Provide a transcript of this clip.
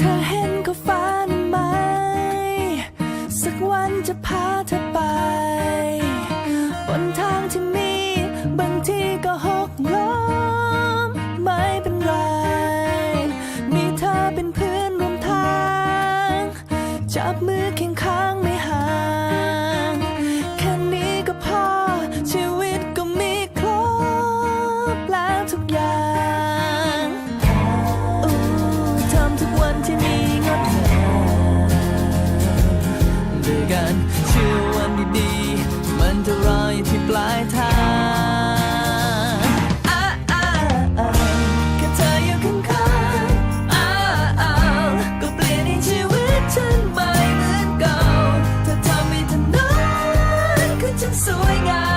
เธอเห็นก็ฟ้านไหม สักวันจะพาเธอ จะรออยู่ที่ปลายทางอ้าอ้าอาแค่เธออยู่ข้างๆอ้าอ้าก็เปลี่ยนให้ชีวิตฉันไม่เหมือนเก่าเธอทำให้เธอนั้นคือฉันสวยงาม